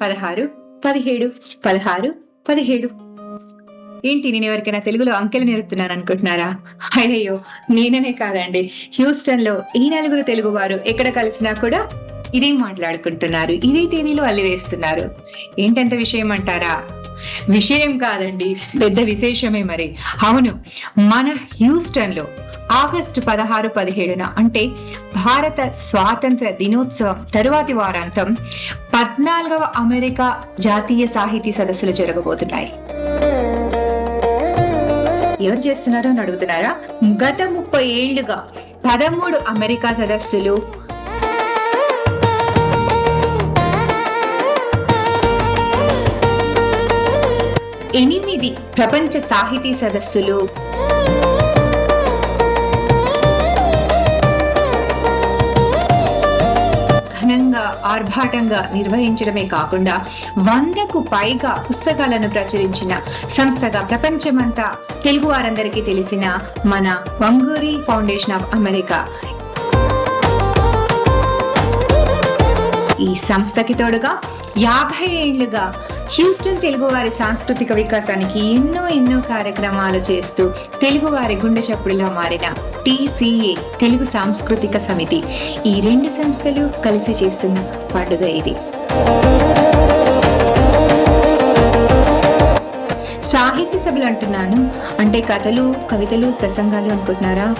పదహారు పదిహేడు పదహారు పదిహేడు. ఏంటి నేను ఎవరికైనా తెలుగులో అంకెలు నేర్పుతున్నాను అనుకుంటున్నారా? అయ్యయ్యో నేననే కాదండి. హ్యూస్టన్లో ఈ నలుగురు తెలుగు వారు ఎక్కడ కలిసినా కూడా ఇదే మాట్లాడుకుంటున్నారు. ఇదే తేదీలో అల్లివేస్తున్నారు ఏంటంత విషయం అంటారా? విషయం కాదండి పెద్ద విశేషమే మరి. అవును మన హ్యూస్టన్లో ఆగస్టు పదహారు పదిహేడున అంటే భారత స్వాతంత్ర దినోత్సవం తరువాతి వారాంతం పద్నాలుగవ అమెరికా జాతీయ సాహితీ సదస్సులు జరగబోతున్నాయి. ఎవరు చేస్తున్నారో అని అడుగుతున్నారా? గత ముప్పై ఏళ్ళుగా పదమూడు అమెరికా సదస్సులు ఎనిమిది ప్రపంచ సాహితీ సదస్సులు ఘనంగా ఆర్భాటంగా నిర్వహించడమే కాకుండా వందకు పైగా పుస్తకాలను ప్రచురించిన సంస్థగా ప్రపంచమంతా తెలుగు వారందరికీ తెలిసిన మన వంగూరి ఫౌండేషన్ ఆఫ్ అమెరికా. ఈ సంస్థకి తోడుగా యాభై ఏళ్ళుగా హ్యూస్టన్ తెలుగువారి సాంస్కృతిక వికాసానికి ఎన్నో ఎన్నో కార్యక్రమాలు చేస్తూ తెలుగువారి గుండె చప్పుడులా మారిన టీసీఏ తెలుగు సాంస్కృతిక సమితి ఈ రెండు సంస్థలు కలిసి చేస్తున్న పండుగ ఇది. సాహిత్య సభలు అంటున్నాను. అంటే కథలు కవితలు ప్రసంగాలు అనుకుంటున్నారా?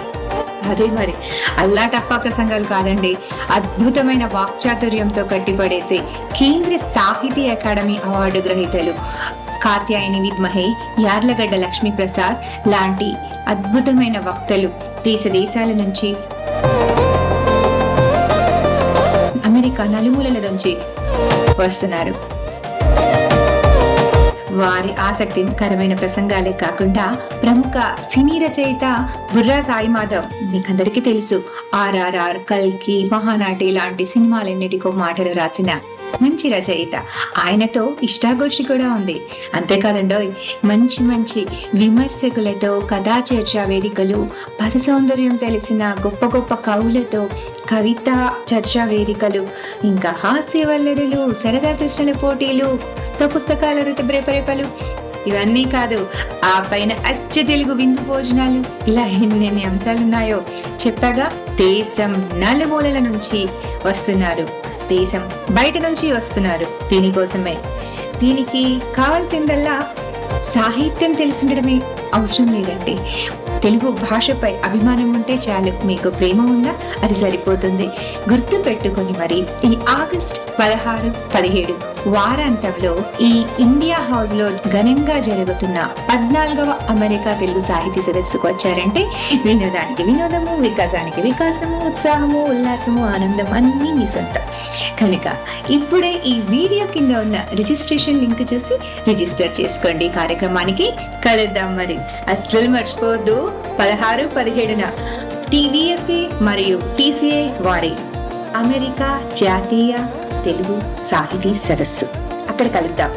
అదే మరి. అల్లా టప్పా ప్రసంగాలు కాదండి. అద్భుతమైన వాక్చాతుర్యంతో కట్టిపడేసే కేంద్ర సాహితీ అకాడమీ అవార్డు గ్రహీతలు కాత్యాయని విద్మహే యార్లగడ్డ లక్ష్మీప్రసాద్ లాంటి అద్భుతమైన వక్తలు దేశ దేశాల నుంచి అమెరికా నలుమూలల నుంచి వస్తున్నారు. వారి ఆసక్తికరమైన ప్రసంగాలే కాకుండా ప్రముఖ సినీ రచయిత బుర్రా సాయి మాధవ్ మీకందరికీ తెలుసు. ఆర్ఆర్ఆర్ కల్కి మహానాటి లాంటి సినిమాలన్నిటికో మాటలు రాసిన మంచి రచయిత. ఆయనతో ఇష్టాగోష్ఠి కూడా ఉంది. అంతేకాదండోయ్ మంచి మంచి విమర్శకులతో కథా చర్చా వేదికలు పద సౌందర్యం తెలిసిన గొప్ప గొప్ప కవులతో కవిత చర్చా వేదికలు ఇంకా హాస్య వల్లరులు సరదా ప్రశ్నల పోటీలు పుస్తకాల రుతబ్రేపరేపలు ఇవన్నీ కాదు ఆ పైన అచ్చ తెలుగు విందు భోజనాలు ఇలా ఎన్ని అంశాలున్నాయో చెప్పగా దేశం నలుమూలల నుంచి వస్తున్నారు. దేశం బయట నుంచి వస్తున్నారు. దీనికోసమే దీనికి కావాల్సిందల్లా సాహిత్యం తెలిసిండడమే అవసరం లేదండి. తెలుగు భాషపై అభిమానం ఉంటే చాలు. మీకు ప్రేమ ఉందా అది సరిపోతుంది. గుర్తు పెట్టుకొని మరి ఈ ఆగస్ట్ పదహారు పదిహేడు వారాంతంలో ఈ ఇండియా హౌస్లో ఘనంగా జరుగుతున్న పద్నాలుగవ అమెరికా తెలుగు సాహితీ సదస్సుకు వచ్చారంటే వినోదానికి వినోదము వికాసానికి వికాసము ఉత్సాహము ఉల్లాసము ఆనందం అన్నీ మీ సొంతం. కనుక ఇప్పుడే ఈ వీడియో కింద ఉన్న రిజిస్ట్రేషన్ లింక్ చూసి రిజిస్టర్ చేసుకోండి కార్యక్రమానికి. కలుద్దాం మరి. అస్సలు మర్చిపోవద్దు. పదహారు పదిహేడున టీవీఎఫ్ఏ మరియు టీసీఏ వారి అమెరికా జాతీయ తెలుగు సాహితీ సదస్సు. అక్కడ కలుద్దాం.